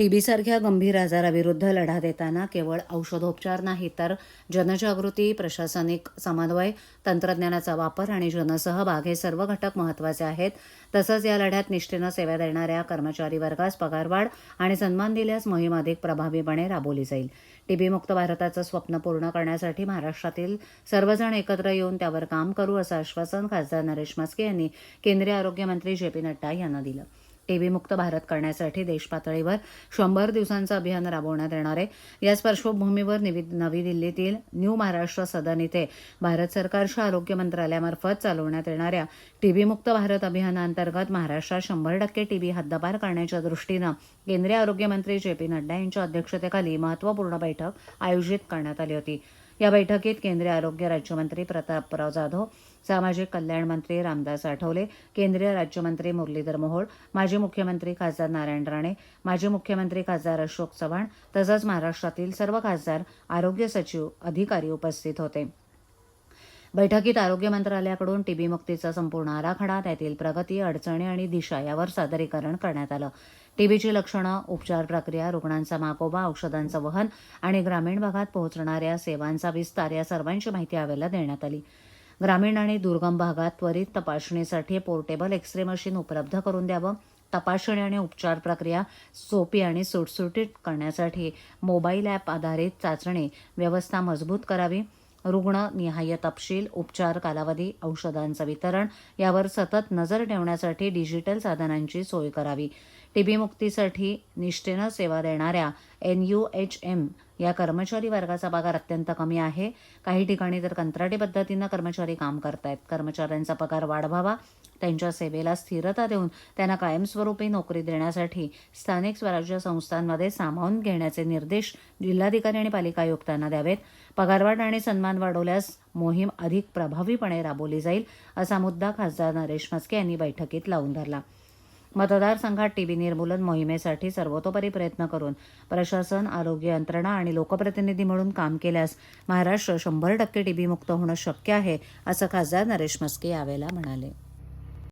टीबीसारख्या गंभीर आजाराविरुद्ध लढा देताना केवळ औषधोपचार नाही तर जनजागृती प्रशासनिक समन्वय तंत्रज्ञानाचा वापर आणि जनसहभाग हे सर्व घटक महत्त्वाचे आहेत. तसंच या लढ्यात निष्ठेनं सेवा देणाऱ्या कर्मचारी वर्गास पगारवाढ आणि सन्मान दिल्यास मोहीम अधिक प्रभावीपणे राबवली जाईल. टीबीमुक्त भारताचं स्वप्न पूर्ण करण्यासाठी महाराष्ट्रातील सर्वजण एकत्र येऊन त्यावर काम करू असं आश्वासन खासदार नरेश मस्के यांनी केंद्रीय आरोग्यमंत्री जे पी नड्डा यांना दिलं. टीबीमुक्त भारत करण्यासाठी देशपातळीवर शंभर दिवसांचं अभियान राबवण्यात येणार आहे. याच पार्श्वभूमीवर नवी दिल्लीतील न्यू महाराष्ट्र सदन इथे भारत सरकारच्या आरोग्य मंत्रालयामार्फत चालवण्यात येणाऱ्या टीबीमुक्त भारत अभियानांतर्गत महाराष्ट्रात शंभर टक्के टीबी हद्दपार करण्याच्या दृष्टीनं केंद्रीय आरोग्यमंत्री जे पी नड्डा यांच्या अध्यक्षतेखाली महत्त्वपूर्ण बैठक आयोजित करण्यात आली होती. या बैठकीत केंद्रीय आरोग्य राज्यमंत्री प्रतापराव जाधव सामाजिक कल्याण मंत्री रामदास आठवले केंद्रीय राज्यमंत्री मुरलीधर मोहोळ माजी मुख्यमंत्री खासदार नारायण राणे माजी मुख्यमंत्री खासदार अशोक चव्हाण तसंच महाराष्ट्रातील सर्व खासदार आरोग्य सचिव अधिकारी उपस्थित होते. बैठकीत आरोग्य मंत्रालयाकडून टीबी मुक्तीचा संपूर्ण आराखडा त्यातील प्रगती अडचणी आणि दिशा यावर सादरीकरण करण्यात आलं. टीबीची लक्षणं उपचार प्रक्रिया रुग्णांचा माकोबा औषधांचं वहन आणि ग्रामीण भागात पोहोचणाऱ्या सेवांचा विस्तार या सर्वांची माहिती यावेळेला देण्यात आली. ग्रामीण आणि दुर्गम भागात त्वरित तपासणीसाठी पोर्टेबल एक्सरे मशीन उपलब्ध करून द्यावं. तपासणी आणि उपचार प्रक्रिया सोपी आणि सुटसुटीत करण्यासाठी मोबाईल ॲप आधारित चाचणी व्यवस्था मजबूत करावी. रुग्णनिहाय तपशील उपचार कालावधी औषधांचं वितरण यावर सतत नजर ठेवण्यासाठी डिजिटल साधनांची सोय करावी. टीबी मुक्तीसाठी निष्ठेनं सेवा देणाऱ्या एन यू एच एम या कर्मचारी वर्गाचा पगार अत्यंत कमी आहे. काही ठिकाणी तर कंत्राटी पद्धतीनं कर्मचारी काम करतायत. कर्मचाऱ्यांचा पगार वाढवावा त्यांच्या सेवेला स्थिरता देऊन त्यांना कायमस्वरूपी नोकरी देण्यासाठी स्थानिक स्वराज्य संस्थांमध्ये सामावून घेण्याचे निर्देश जिल्हाधिकारी आणि पालिका आयुक्तांना द्यावेत. पगारवाढ आणि सन्मान वाढवल्यास मोहीम अधिक प्रभावीपणे राबवली जाईल असा मुद्दा खासदार नरेश म्हस्के यांनी बैठकीत लावून धरला. मतदारसंघात टीबी निर्मूलन मोहिमेसाठी सर्वतोपरी प्रयत्न करून प्रशासन आरोग्य यंत्रणा आणि लोकप्रतिनिधी म्हणून काम केल्यास महाराष्ट्र शंभर टक्के टीबी मुक्त होणं शक्य आहे असं खासदार नरेश मस्के यावेळेला म्हणाले.